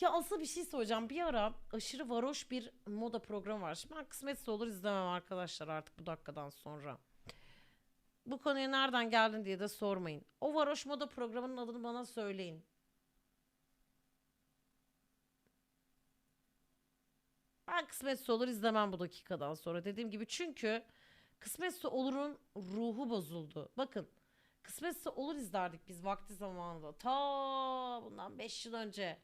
Ya asıl bir şey soracağım. Bir ara aşırı varoş bir moda programı var. Şimdi ben kısmetse olur izlemem arkadaşlar artık bu dakikadan sonra. Bu konuya nereden geldin diye de sormayın. O varoş moda programının adını bana söyleyin. Ben kısmetse olur izlemem bu dakikadan sonra. Dediğim gibi çünkü kısmetse olurun ruhu bozuldu. Bakın kısmetse olur izlerdik biz vakti zamanında. Ta bundan 5 yıl önce.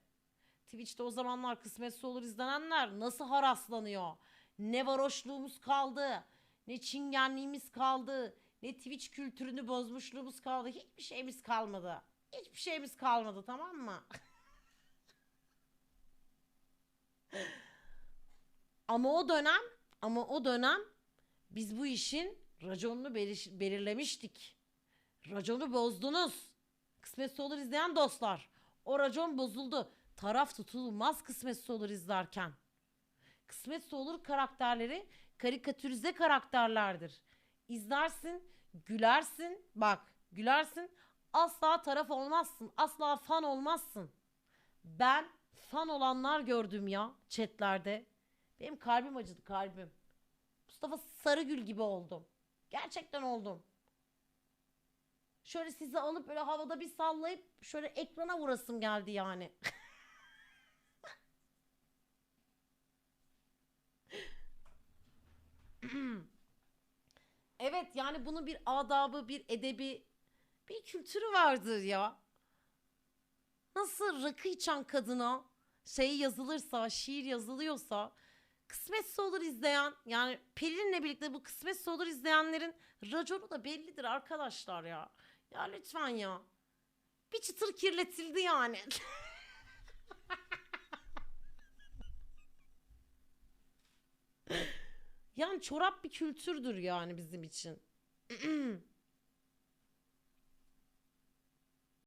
Twitch'te o zamanlar kısmetse olur izlenenler nasıl haraslanıyor. Ne varoşluğumuz kaldı. Ne çingenliğimiz kaldı. Ne Twitch kültürünü bozmuşluğumuz kaldı. Hiçbir şeyimiz kalmadı. Hiçbir şeyimiz kalmadı tamam mı? ama o dönem ama o dönem biz bu işin raconunu belir- belirlemiştik. Raconu bozdunuz. Kısmetse olur izleyen dostlar. O racon bozuldu. Taraf tutulmaz kısmetse olur izlerken. Kısmetse olur karakterleri karikatürize karakterlerdir. İzlersin, gülersin. Bak, gülersin. Asla taraf olmazsın. Asla fan olmazsın. Ben fan olanlar gördüm ya chatlerde. Benim kalbim acıdı kalbim. Mustafa Sarıgül gibi oldum. Gerçekten oldum. Şöyle sizi alıp böyle havada bir sallayıp şöyle ekrana vurasım geldi yani. evet yani bunun bir adabı, bir edebi, bir kültürü vardır ya. Nasıl rakı içen kadına şey yazılırsa, şiir yazılıyorsa kısmetse olur izleyen yani Pelin'le birlikte bu kısmetse olur izleyenlerin raconu da bellidir arkadaşlar ya. Ya lütfen ya. Bir çıtır kirletildi yani. yani çorap bir kültürdür yani bizim için.